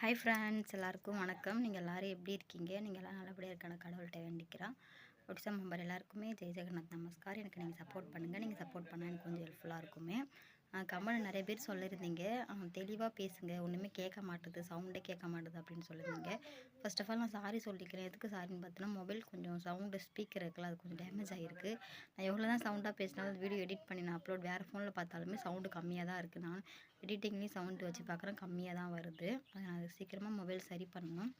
Hi friends எல்லாருக்கும் வணக்கம். நீங்கள் எல்லோரும் எப்படி இருக்கீங்க? நீங்கள் எல்லாம் நல்லபடியாக இருக்கான கடவுள்கிட்ட வேண்டிக்கிறான் ஒடிசா மெம்பர் எல்லாருக்குமே ஜெய் ஜெகநாத் நமஸ்கார். எனக்கு நீங்கள் சப்போர்ட் பண்ணுங்கள் நீங்கள் சப்போர்ட் பண்ணால் எனக்கு கொஞ்சம் ஹெல்ப்ஃபுல்லாக இருக்குமே. கமெண்ட் நிறைய பேர் சொல்லியிருந்தீங்க. தெளிவாக பேசுங்க. ஒன்றுமே கேட்க மாட்டுது. சவுண்டே கேட்க மாட்டுது அப்படின்னு சொல்லியிருந்தீங்க. ஃபர்ஸ்ட் ஆஃப் ஆல் நான் சாரி சொல்லிக்கிறேன். எதுக்கு சாரின்னு பார்த்தோன்னா மொபைல் கொஞ்சம் சவுண்டு ஸ்பீக்கர் இருக்குல்ல அது கொஞ்சம் டேமேஜ் ஆகிருக்கு நான் எவ்வளோ தான் சவுண்டாக பேசினாலும் வீடியோ எடிட் பண்ணி நான் அப்லோட் வேறு ஃபோனில் பார்த்தாலுமே சவுண்டு கம்மியாக தான் இருக்குது நான் எடிட்டிங்லேயும் சவுண்டு வச்சு பார்க்குறேன் கம்மியாக தான் வருது. அது சீக்கிரமாக மொபைல் சரி பண்ணணும்.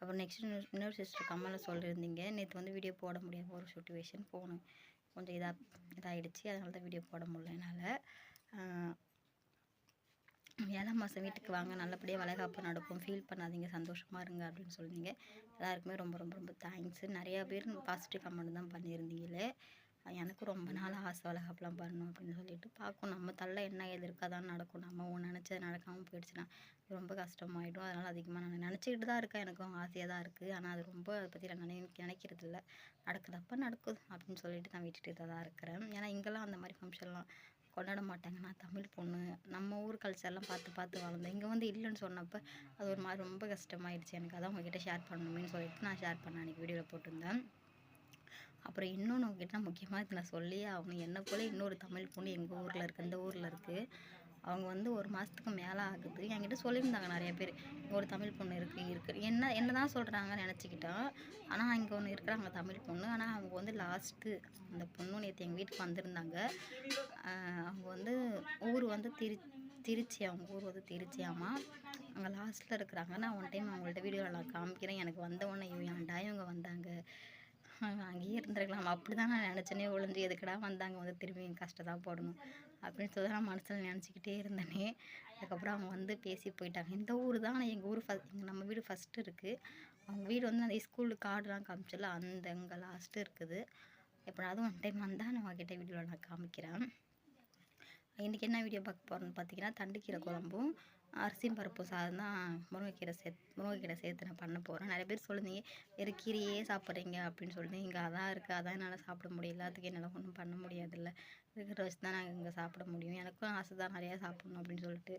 அப்புறம் நெக்ஸ்ட் இன்னொரு சிஸ்டர் கம்மலில் சொல்லியிருந்தீங்க. நேற்று வந்து வீடியோ போட முடியாமல் ஒரு சுச்சுவேஷன் போனேன். கொஞ்சம் இதாக இதாகிடுச்சு அதனால தான் வீடியோ போட முடியல என்னால். ஏழாம் மாதம் வீட்டுக்கு வாங்க. நல்லபடியாக வளைகாப்பு நடக்கும். ஃபீல் பண்ணாதீங்க. சந்தோஷமாக இருங்க அப்படின்னு சொல்லியிருந்தீங்க எல்லாருக்குமே ரொம்ப ரொம்ப ரொம்ப தேங்க்ஸு நிறையா பேர் பாசிட்டிவ் கமெண்ட் தான் பண்ணியிருந்தீங்களே. எனக்கும் ரொம்ப நாள் ஆசை வளகாப்புலாம் பண்ணணும் அப்படின்னு சொல்லிட்டு பார்க்கும் நம்ம தள்ள என்ன எது இருக்காதான் நடக்கும். நம்ம நினச்சது நடக்காமல் போயிடுச்சுன்னா ரொம்ப கஷ்டமாயிடும். அதனால் அதிகமாக நான் நினச்சிக்கிட்டு தான் இருக்கேன். எனக்கும் ஆசையாக தான் இருக்குது ஆனால் அது ரொம்ப அதை பற்றி நான் நினை நினைக்கிறது இல்லை. நடக்குதப்போ நடக்குது அப்படின்னு சொல்லிட்டு நான் விட்டுட்டு தான் இருக்கிறேன். ஏன்னா இங்கெல்லாம் அந்த மாதிரி ஃபங்க்ஷன்லாம் கொண்டாட மாட்டாங்க. நான் தமிழ் பொண்ணு. நம்ம ஊர் கல்ச்சர்லாம் பார்த்து பார்த்து வளர்ந்தேன். இங்கே வந்து இல்லைன்னு சொன்னப்போ அது ஒரு மாதிரி ரொம்ப கஷ்டமாயிடுச்சு. எனக்கு அதான் உங்ககிட்ட ஷேர் பண்ணணுமேனு சொல்லிட்டு நான் ஷேர் பண்ணேன் அன்றைக்கி வீடியோவில் போட்டிருந்தேன். அப்புறம் இன்னொன்று உங்ககிட்ட முக்கியமாக இதை நான் சொல்லியே ஆகணும். என்னை போல் இன்னொரு தமிழ் பொண்ணு எங்கள் ஊரில் இருக்குது இந்த ஊரில் இருக்குது அவங்க வந்து ஒரு மாதத்துக்கு மேலே ஆகுது. என்கிட்ட சொல்லியிருந்தாங்க நிறைய பேர் இங்கே ஒரு தமிழ் பொண்ணு இருக்குது இருக்குது என்ன என்ன தான் சொல்கிறாங்கன்னு நினச்சிக்கிட்டேன் ஆனால் இங்கே ஒன்று இருக்கிறாங்க தமிழ் பொண்ணு. ஆனால் அவங்க வந்து லாஸ்ட்டு அந்த பொண்ணு நேற்று எங்கள் வீட்டுக்கு வந்திருந்தாங்க. அவங்க வந்து ஊர் வந்து திரு திருச்சி அவங்க ஊர் வந்து திருச்சியாமா. அங்கே லாஸ்ட்டில் இருக்கிறாங்க. நான் ஒன் டைம் அவங்கள்ட்ட வீடியோவில் நான் காமிக்கிறேன். எனக்கு வந்த உடனே ஏன்டா இவங்க இருந்திருக்கலாம். அப்படி தான் நான் நினச்சேனே ஒழிஞ்சு எதுக்கடா வந்தாங்க வந்து திரும்பி என் போடணும். அப்படின்னு சொல்லி நான் மனசில் நினச்சிக்கிட்டே இருந்தேனே. அதுக்கப்புறம் அவங்க வந்து பேசி போயிட்டாங்க. இந்த ஊர் தான் எங்கள் ஊர் ஃபஸ்ட் எங்கள் நம்ம வீடு ஃபஸ்ட்டு இருக்குது அவங்க வீடு வந்து அந்த ஸ்கூலுக்கு கார்டுலாம் காமிச்சல அந்த இங்கே லாஸ்ட்டு இருக்குது. எப்படாவது ஒன் டைம் வந்தால் நான் அவங்ககிட்ட வீடியோவில் நான் காமிக்கிறேன். இன்றைக்கி என்ன வீடியோ பார்க்க போகிறோன்னு பார்த்தீங்கன்னா தண்டுக்கீரை குழம்பும் அரிசியும் பருப்பு சாதம் தான் முருங்கைக்கீரை சேர்த் முருங்கைக்கீரை சேர்த்து நான் பண்ண போகிறேன் நிறைய பேர் சொல்லுந்தீங்க வெறும் கீரையே சாப்பிட்றீங்க அப்படின்னு சொல்லி இங்கே அதான் இருக்குது அதான் என்னால் சாப்பிட முடியல. அதுக்கு என்னால் ஒன்றும் பண்ண முடியாதுல்ல. இருக்கிற வச்சு தான் நாங்கள் இங்கே சாப்பிட முடியும். எனக்கும் ஆசை தான் நிறையா சாப்பிட்ணும் அப்படின்னு சொல்லிட்டு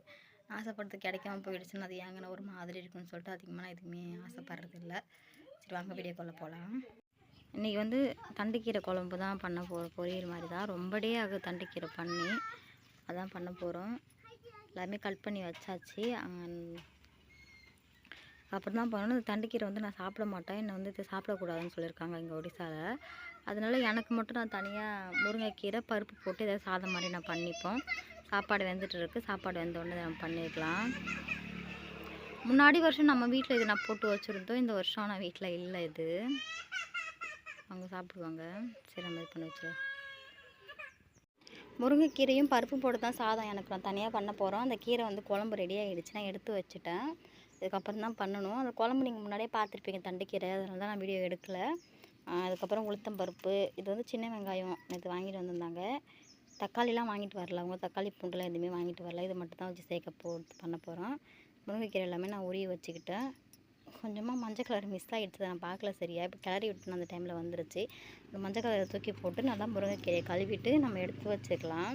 ஆசைப்படுறது கிடைக்காம போயிடுச்சுன்னு அது ஏங்கின ஒரு மாதிரி இருக்குன்னு சொல்லிட்டு அதிகமாக நான் எதுவுமே ஆசைப்படுறது இல்லை. சரி வாங்க வீடியோ கொள்ள போகலாம் இன்றைக்கி வந்து தண்டுக்கீரை குழம்பு தான் பண்ண போகிற பொரியல் மாதிரி தான். ரொம்படியே ஆகுது தண்டுக்கீரை பண்ணி. அதான் பண்ண போகிறோம் எல்லாமே கட் பண்ணி வச்சாச்சு. அப்புறம் தான் பண்ணணும். இந்த தண்டுக்கீரை வந்து நான் சாப்பிட மாட்டேன். என்னை வந்து இது சாப்பிடக்கூடாதுன்னு சொல்லியிருக்காங்க இங்கே ஒடிசாவில் அதனால எனக்கு மட்டும் நான் தனியாக முருங்கைக்கீரை பருப்பு போட்டு ஏதாவது சாதம் மாதிரி நான் பண்ணிப்போம். சாப்பாடு வெந்துட்டு இருக்குது சாப்பாடு வெந்தோடனே நம்ம பண்ணிக்கலாம் முன்னாடி வருஷம் நம்ம வீட்டில் இது நான் போட்டு வச்சுருந்தோம். இந்த வருஷம் நான் வீட்டில் இல்லை இது. அவங்க சாப்பிடுவாங்க. சரி நம்ம இது பண்ணி வச்சுருவோம் முருங்கைக்கீரையும் பருப்பு போட்டு தான் சாதம் எனக்கு நான் தனியாக பண்ண போகிறோம் அந்த கீரை வந்து குழம்பு ரெடி ஆகிடுச்சு நான் எடுத்து வச்சுட்டேன். இதுக்கப்புறம் தான் பண்ணணும். அந்த குழம்பு நீங்கள் முன்னாடியே பார்த்துருப்பீங்க தண்டுக்கீரை அதனால தான் நான் வீடியோ எடுக்கலை. அதுக்கப்புறம் உளுத்தம் பருப்பு. இது வந்து சின்ன வெங்காயம். நேற்று வாங்கிட்டு வந்திருந்தாங்க. தக்காளிலாம் வாங்கிட்டு வரல. அவங்க தக்காளி பூண்டுலாம் எதுவுமே வாங்கிட்டு வரல. இது மட்டும் தான் வச்சு சேர்க்க போ பண்ண போகிறோம் முருங்கைக்கீரை எல்லாமே நான் உரிய வச்சுக்கிட்டேன். கொஞ்சமாக மஞ்சள் கலர் மிஸ் ஆகிடுச்சு நான் பார்க்கல சரியா. இப்போ கிளறி விட்டுன்னு அந்த டைமில் வந்துருச்சு. இந்த மஞ்சள் கலரை தூக்கி போட்டு நல்லா முருங்கைக்கீரையை கழுவிட்டு நம்ம எடுத்து வச்சுக்கலாம்.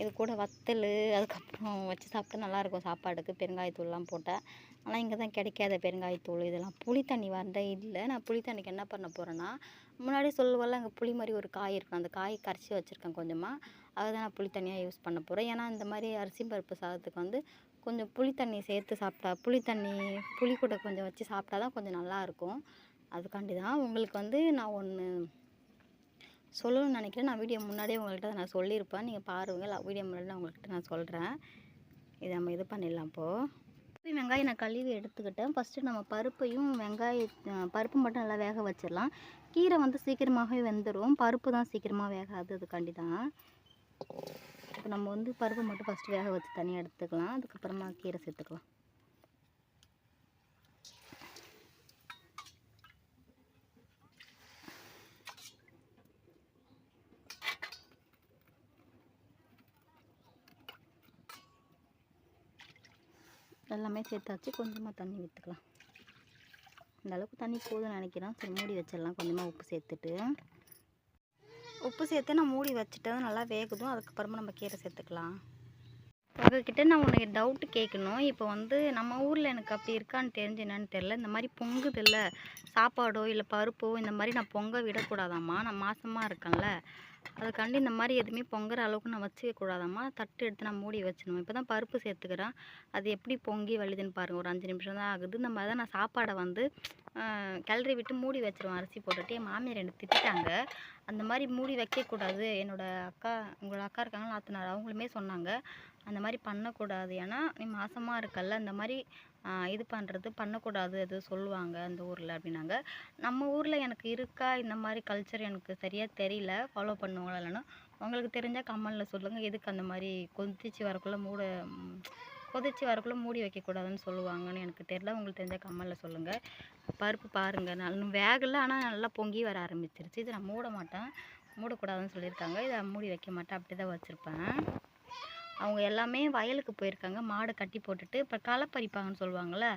இது கூட வத்தல் அதுக்கப்புறம் வச்சு சாப்பிட்டா நல்லாயிருக்கும் சாப்பாடுக்கு. பெருங்காயத்தூள்லாம் போட்டால் ஆனால் இங்கே தான் கிடைக்காத பெருங்காயத்தூள். இதெல்லாம் புளி தண்ணி வந்த இல்லை. நான் புளி தண்ணிக்கு என்ன பண்ண போகிறேன்னா முன்னாடி சொல்லுவல அங்கே புளி மாதிரி ஒரு காய் இருக்கும். அந்த காய் கரைச்சி வச்சுருக்கேன் கொஞ்சமாக அதை தான் நான் புளி தண்ணியாக யூஸ் பண்ண போகிறேன் ஏன்னா இந்த மாதிரி அரிசி பருப்பு சாதத்துக்கு வந்து கொஞ்சம் புளி தண்ணி சேர்த்து சாப்பிட்டா புளி தண்ணி புளி கூட கொஞ்சம் வச்சு சாப்பிட்டா தான் கொஞ்சம் நல்லாயிருக்கும் அதுக்காண்டி தான் உங்களுக்கு வந்து நான் ஒன்று சொல்லணும்னு நினைக்கிறேன். நான் வீடியோ முன்னாடியே உங்கள்கிட்ட நான் சொல்லியிருப்பேன். நீங்கள் பாருங்கள் வீடியோ முன்னாடி நான் உங்கள்கிட்ட நான் சொல்கிறேன் இதை நம்ம இது பண்ணிடலாம் இப்போது வெங்காயம் நான் கழுவி எடுத்துக்கிட்டேன். ஃபஸ்ட்டு நம்ம பருப்பையும் வெங்காய பருப்பு மட்டும் நல்லா வேக வச்சிடலாம். கீரை வந்து சீக்கிரமாகவே வெந்துடும் பருப்பு தான் சீக்கிரமாக வேகாது. அதுக்காண்டி தான். இப்போ நம்ம வந்து பருப்பு மட்டும் ஃபஸ்ட்டு வேக வச்சு தனியாக எடுத்துக்கலாம். அதுக்கப்புறமா கீரை சேர்த்துக்கலாம். எல்லாமே சேர்த்தாச்சு. கொஞ்சமாக தண்ணி ஊற்றுக்கலாம் இந்த அளவுக்கு தண்ணி போதும்னு நினைக்கிறேன். சரி மூடி வச்சிடலாம். கொஞ்சமாக உப்பு சேர்த்துட்டு. உப்பு சேர்த்து நான் மூடி வச்சுட்டு நல்லா வேகுதும். அதுக்கப்புறமா நம்ம கீரை சேர்த்துக்கலாம். உங்ககிட்ட நான் உனக்கு டவுட்டு கேட்கணும் இப்போ வந்து நம்ம ஊரில் எனக்கு அப்படி இருக்கான்னு தெரிஞ்சு என்னன்னு தெரில இந்த மாதிரி பொங்குதில்ல. சாப்பாடோ இல்லை பருப்போ இந்த மாதிரி நான் பொங்க விடக்கூடாதாம்மா? நான் மாசமாக இருக்கேன்ல. அதுக்காண்டி இந்த மாதிரி எதுவுமே பொங்குற அளவுக்கு நான் வச்சுக்கக்கூடாதாம்மா தட்டு எடுத்து நான் மூடி வச்சிடணும். இப்போ தான் பருப்பு சேர்த்துக்கிறேன். அது எப்படி பொங்கி வழிதுன்னு பாருங்கள் ஒரு அஞ்சு நிமிஷம் தான் ஆகுது. இந்த மாதிரி தான் நான் சாப்பாடை வந்து கிளறி விட்டு மூடி வச்சிருவேன். அரிசி போட்டுட்டு என் மாமியார் ரெண்டு திட்டாங்க. அந்த மாதிரி மூடி வைக்கக்கூடாது. என்னோடய அக்கா உங்களோட அக்கா இருக்காங்களா ஆத்தனார் அவங்களுமே சொன்னாங்க. அந்த மாதிரி பண்ணக்கூடாது. ஏன்னா நீ மாசமாக இருக்கல்ல இந்த மாதிரி இது பண்ணுறது பண்ணக்கூடாது அது சொல்லுவாங்க அந்த ஊரில் அப்படின்னாங்க. நம்ம ஊரில் எனக்கு இருக்கா? இந்த மாதிரி கல்ச்சர் எனக்கு சரியாக தெரியல. ஃபாலோ பண்ணுவாங்களா இல்லைன்னா உங்களுக்கு தெரிஞ்சால் கமெண்டில் சொல்லுங்கள் எதுக்கு அந்த மாதிரி கொதிச்சு வரக்குள்ளே மூட கொதிச்சு வரக்குள்ளே மூடி வைக்கக்கூடாதுன்னு சொல்லுவாங்கன்னு எனக்கு தெரியல. உங்களுக்கு தெரிஞ்சால் கமெண்டில் சொல்லுங்கள் பருப்பு பாருங்கள் நல்ல வேகலை ஆனால் நல்லா பொங்கி வர ஆரம்பிச்சிருச்சு. இதை நான் மூட மாட்டேன். மூடக்கூடாதுன்னு சொல்லியிருக்காங்க. இதை மூடி வைக்க மாட்டேன். அப்படி தான் வச்சுருப்பேன். அவங்க எல்லாமே வயலுக்கு போயிருக்காங்க. மாடு கட்டி போட்டுட்டு இப்போ களை பறிப்பாங்கன்னு சொல்லுவாங்கள்ல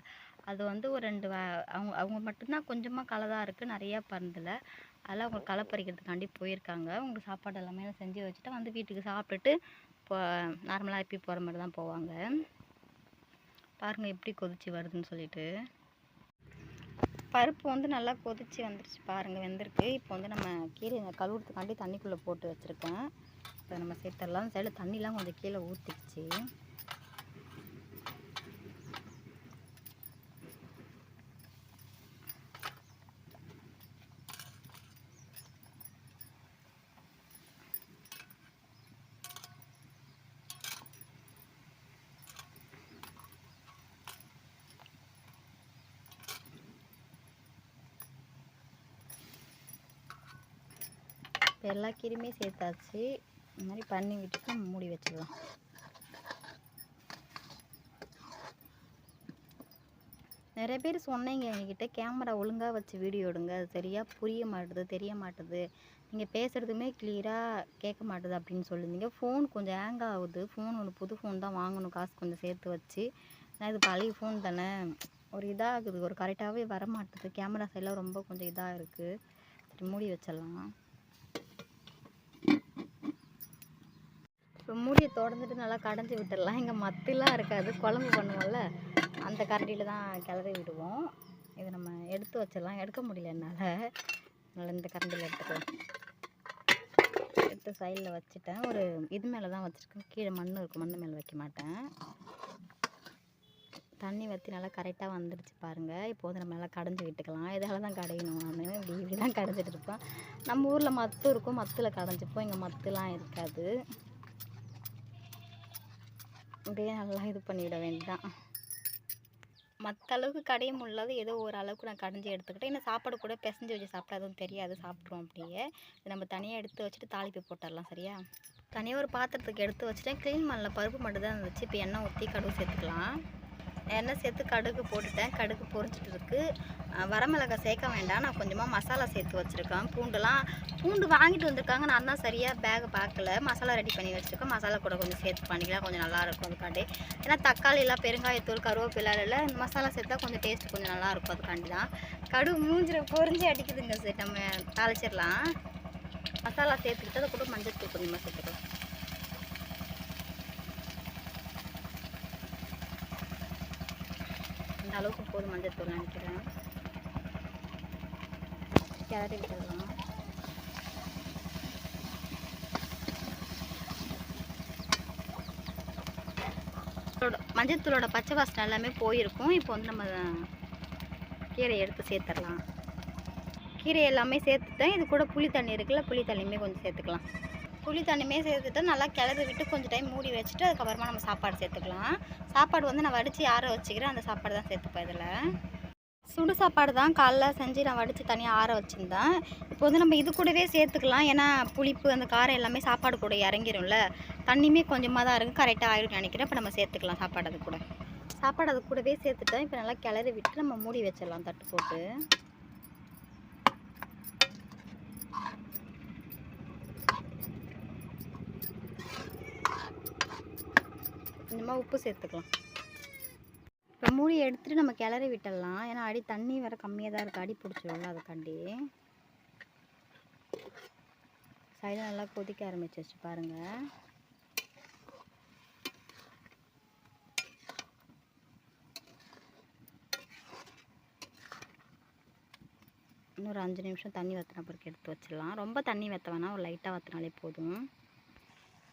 அது வந்து ஒரு ரெண்டு வ அவங்க அவங்க மட்டும்தான் கொஞ்சமாக களை தான் இருக்குது நிறையா பறந்துல. அதெல்லாம் அவங்க களை பறிக்கிறதுக்காண்டி போயிருக்காங்க. அவங்க சாப்பாடு எல்லாமே செஞ்சு வச்சுட்டு வந்து வீட்டுக்கு சாப்பிட்டுட்டு இப்போ நார்மலாக எப்பி போகிற மாதிரி தான் போவாங்க. பாருங்கள் எப்படி கொதிச்சு வருதுன்னு சொல்லிட்டு. பருப்பு வந்து நல்லா கொதிச்சு வந்துருச்சு பாருங்கள் வெந்திருக்கு. இப்போ வந்து நம்ம கீழே கழுவுறதுக்காண்டி தண்ணிக்குள்ளே போட்டு வச்சுருக்கேன். இப்போ நம்ம சேர்த்துடலாம் சைடில் தண்ணிலாம் கொஞ்சம் கீழே ஊற்றிக்கிச்சு எல்லா கீரையுமே சேர்த்தாச்சு. இந்த மாதிரி பண்ணி விட்டுட்டு மூடி வச்சிடலாம் நிறைய பேர் சொன்னீங்க எங்ககிட்ட கேமரா ஒழுங்காக வச்சு வீடியோ எடுங்க. அது சரியாக புரிய மாட்டுது தெரிய மாட்டுது. நீங்கள் பேசுகிறதுமே கிளியராக கேட்க மாட்டுது அப்படின்னு சொல்லியிருந்தீங்க. ஃபோன் கொஞ்சம் ஹேங் ஆகுது. ஃபோன் ஒன்று புது ஃபோன் தான் வாங்கணும். காசு கொஞ்சம் சேர்த்து வச்சு. ஏன்னா இது பழைய ஃபோன் தானே. ஒரு இதாகுது. ஒரு கரெக்டாகவே வர மாட்டுது கேமரா சைடில் ரொம்ப கொஞ்சம் இதாக இருக்குது சரி மூடி வச்சிடலாம். இப்போ மூடியை திறந்துட்டு நல்லா கடைஞ்சி விட்டுடலாம். இங்கே மத்திலாம் இருக்காது. குழம்பு பண்ணுவோம்ல அந்த கரண்டியில் தான் கிளறி விடுவோம். இதை நம்ம எடுத்து வச்சிடலாம். எடுக்க முடியல என்னால். அதனால் இந்த கரண்டியில் எடுத்துக்கலாம். எடுத்து சைடில் வச்சுட்டேன். ஒரு இது மேலே தான் வச்சுருக்கேன். கீழே மண் இருக்கும். மண் மேலே வைக்க மாட்டேன். தண்ணி வற்றி நல்லா கரெக்டாக வந்துடுச்சு பாருங்கள் இப்போ வந்து நம்ம நல்லா கடைஞ்சி விட்டுக்கலாம். இதால் தான் கடையணும். நான் இப்படி இப்படி தான் கடைஞ்சிட்டு இருப்பேன் நம்ம ஊரில் மத்து இருக்கும். மத்தில் கடைஞ்சிப்போம். இங்கே மத்துலாம் இருக்காது. அப்படியே நல்லா இது பண்ணிவிட வேண்டியதான் மற்ற அளவுக்கு கடையும் உள்ளது. ஏதோ ஒரு அளவுக்கு நான் கடைஞ்சி எடுத்துக்கிட்டேன். இன்னும் சாப்பாடு கூட பிசைஞ்சு வச்சு சாப்பிட்டா அதுவும் தெரியாது. சாப்பிட்ருவோம் அப்படியே. இது நம்ம தனியாக எடுத்து வச்சுட்டு தாளிப்பு போட்டுடலாம் சரியா? தனியாக ஒரு பாத்திரத்துக்கு எடுத்து வச்சுட்டேன். க்ளீன் பண்ணல. பருப்பு மட்டும் தான் இருந்துச்சு. இப்போ எண்ணெய் ஊற்றி கடுகு சேர்த்துக்கலாம். எண்ணெய் சேர்த்து கடுகு போட்டுட்டேன். கடுகு பொரிச்சிட்டு இருக்கு. வரமிளகாய் சேர்க்க வேண்டாம். நான் கொஞ்சமாக மசாலா சேர்த்து வச்சுருக்கேன். பூண்டுலாம் பூண்டு வாங்கிட்டு வந்திருக்காங்க. நான் தான் சரியாக பேக் பார்க்கல. மசாலா ரெடி பண்ணி வச்சுருக்கேன். மசாலா கூட கொஞ்சம் சேர்த்து பண்ணிக்கலாம். கொஞ்சம் நல்லாயிருக்கும் அதுக்காண்டி. ஏன்னா தக்காளி பெருங்காயத்தூள் கருவேப்பிலை இந்த மசாலா சேர்த்தா கொஞ்சம் டேஸ்ட் கொஞ்சம் நல்லாயிருக்கும் அதுக்காண்டி தான். கடுகு மூஞ்சிர பொறிஞ்சு அடிக்குதுங்க சார். நம்ம தாளிச்சிடலாம். மசாலா சேர்த்துக்கிட்டு அதை கூட மஞ்சள் தூள் கொஞ்சமாக சேர்த்துக்கலாம். அளவுக்கு போதும் மஞ்சள் தூள் நினைக்கிறேன் கிளறி விட்டுடலாம் மஞ்சத்தூளோட பச்சை வாசனை எல்லாமே போயிருக்கும். இப்போ வந்து நம்ம கீரை எடுத்து சேர்த்துடலாம். கீரை எல்லாமே சேர்த்துட்டேன். இது கூட புளி தண்ணி இருக்குல்ல புளி தண்ணியுமே கொஞ்சம் சேர்த்துக்கலாம். புளி தண்ணியுமே சேர்த்துட்டு நல்லா கிளறி விட்டு கொஞ்சம் டைம் மூடி வச்சுட்டு அதுக்கப்புறமா நம்ம சாப்பாடு சேர்த்துக்கலாம். சாப்பாடு வந்து நான் வடித்து ஆற வச்சுக்கிறேன். அந்த சாப்பாடு தான் சேர்த்துப்பேன் இதில். சுடு சாப்பாடு தான் காலைல செஞ்சு நான் வடித்து தனியாக ஆற வச்சுருந்தேன். இப்போ வந்து நம்ம இது கூடவே சேர்த்துக்கலாம். ஏன்னா புளிப்பு அந்த காரம் எல்லாமே சாப்பாடு கூட இறங்கிரும்ல. தண்ணியுமே கொஞ்சமாக தான் இருக்குது கரெக்டாக ஆயிடும் நினைக்கிறேன். இப்போ நம்ம சேர்த்துக்கலாம் சாப்பாடு அது கூட. சாப்பாடு அது கூடவே சேர்த்துட்டேன். இப்போ நல்லா கிளறி விட்டு நம்ம மூடி வச்சிடலாம். தட்டு போட்டு. கொஞ்சமாக உப்பு சேர்த்துக்கலாம். இப்போ மூடி எடுத்துகிட்டு நம்ம கிளறி விட்டுடலாம். ஏன்னா அடி தண்ணி வேறு கம்மியாக தான் இருக்குது அடி பிடிச்சிடல அதுக்காண்டி. சைடு நல்லா கொதிக்க ஆரம்பிச்சிச்சு பாருங்கள் இன்னொரு அஞ்சு நிமிஷம் தண்ணி வற்றின பிறகு எடுத்து வச்சிடலாம். ரொம்ப தண்ணி வற்ற வேணாம். ஒரு லைட்டாக வற்றினாலே போதும்.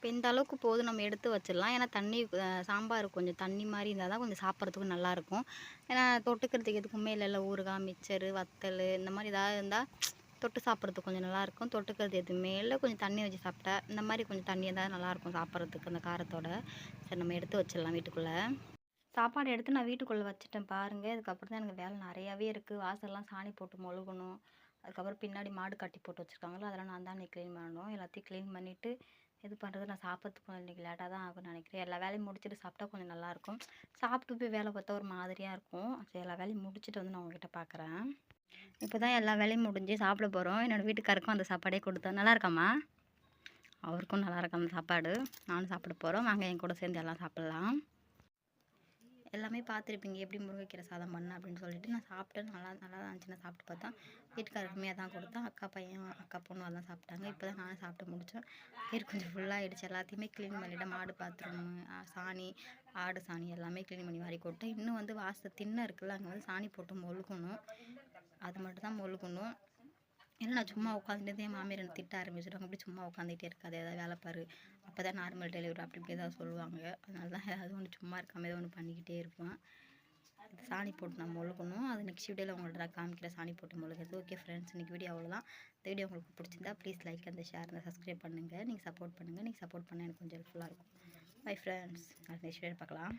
இப்போ இந்த அளவுக்கு போதும் நம்ம எடுத்து வச்சிடலாம். ஏன்னா தண்ணி சாம்பார் கொஞ்சம் தண்ணி மாதிரி இருந்தால் தான் கொஞ்சம் சாப்பிட்றதுக்கும் நல்லாயிருக்கும். ஏன்னா தொட்டுக்கிறதுக்கு எதுக்குமே இல்லை ஊறுகாய் மிச்சரு வத்தல் இந்த மாதிரி ஏதாவது இருந்தால் தொட்டு சாப்பிட்றதுக்கு கொஞ்சம் நல்லாயிருக்கும். தொட்டுக்கிறது எதுவுமே இல்லை. கொஞ்சம் தண்ணி வச்சு சாப்பிட்டா இந்த மாதிரி கொஞ்சம் தண்ணி இருந்தால் நல்லாயிருக்கும் சாப்பிட்றதுக்கு அந்த காரத்தோட. சரி நம்ம எடுத்து வச்சிடலாம் வீட்டுக்குள்ளே. சாப்பாடு எடுத்து நான் வீட்டுக்குள்ளே வச்சுட்டேன் பாருங்கள் அதுக்கப்புறம் தான் எனக்கு வேலை நிறையாவே இருக்குது வாசல்லாம் சாணி போட்டு மொழுகணும். அதுக்கப்புறம் பின்னாடி மாடு கட்டி போட்டு வச்சுருக்காங்களோ அதெல்லாம் நான் தான் இன்றைக்கி க்ளீன் பண்ணணும். எல்லாத்தையும் க்ளீன் பண்ணிவிட்டு இது பண்ணுறது நான் சாப்பிட்றதுக்கு கொஞ்சம் இன்றைக்கி லேட்டாக தான் ஆகும்னு நினைக்கிறேன். எல்லா வேலையும் முடிச்சுட்டு சாப்பிட்டா கொஞ்சம் நல்லாயிருக்கும் சாப்பிட்டு போய் வேலை பார்த்தா ஒரு மாதிரியாக இருக்கும். சரி எல்லா வேலையும் முடிச்சுட்டு வந்து நான் உங்ககிட்ட பார்க்குறேன் இப்போ தான் எல்லா வேலையும் முடிஞ்சு சாப்பிட போகிறோம் என்னோடய வீட்டுக்காருக்கும் அந்த சாப்பாடே கொடுத்தேன். நல்லா இருக்காம்மா? அவருக்கும் நல்லா இருக்கும் அந்த சாப்பாடு. நானும் சாப்பிட போகிறோம் வாங்க என் கூட சேர்ந்து எல்லாம் சாப்பிட்லாம். எல்லாமே பார்த்துருப்பீங்க. எப்படி முருங்கைக்கீரை சாதம் பண்ணேன் அப்படின்னு சொல்லிட்டு நான் சாப்பிட்டேன். நல்லா நல்லா தான் இருந்துச்சு. நான் சாப்பிட்டு பார்த்தா வீட்டுக்காரருக்குமே அதான் கொடுத்தேன் அக்கா பையன் அக்கா பொண்ணு அதான் சாப்பிட்டாங்க. இப்போ தான் நானும் சாப்பிட்டு முடித்தேன் பேர் கொஞ்சம் ஃபுல்லாக ஆகிடுச்சு எல்லாத்தையுமே க்ளீன் பண்ணிவிட்டேன் மாடு பாத்ரூம் சாணி ஆடு சாணி எல்லாமே க்ளீன் பண்ணி வாரி போட்டேன் இன்னும் வந்து வாசல் தின்ன இருக்குல்ல அங்கே வந்து சாணி போட்டு மொழுகணும். அது மட்டும் தான் மொழுகணும். ஏன்னா நான் சும்மா உட்காந்துட்டு என் மாமியார் என்னை திட்ட ஆரம்பிச்சிடுவாங்க அப்படி சும்மா உட்காந்துட்டே இருக்காது. ஏதாவது வேலை பாரு. அப்போ தான் நார்மல் டெலிவரி அப்படி இப்படி ஏதாவது சொல்லுவாங்க. அதனால தான் ஏதாவது ஒன்று சும்மா இருக்காமல் ஏதோ ஒன்று பண்ணிக்கிட்டே இருப்பேன் சாணி போட்டு நான் மொழுகணும். அது நெக்ஸ்ட் வீடியோவில் உங்கள்ட்ட நான் காமிக்கிறேன். சாணி போட்டு முழுகிறது. ஓகே ஃப்ரெண்ட்ஸ் இன்றைக்கி வீடியோ அவ்வளோதான் இந்த வீடியோ உங்களுக்கு பிடிச்சிருந்தா ப்ளீஸ் லைக் அந்த ஷேர் அந்த சப்ஸ்கிரைப் பண்ணுங்கள் நீங்கள் சப்போர்ட் பண்ணுங்கள் நீங்கள் சப்போர்ட் பண்ண எனக்கு கொஞ்சம் ஹெல்ப்ஃபுல்லாக இருக்கும். பை ஃப்ரெண்ட்ஸ் நெக்ஸ்ட் வீடியோ பார்க்கலாம்.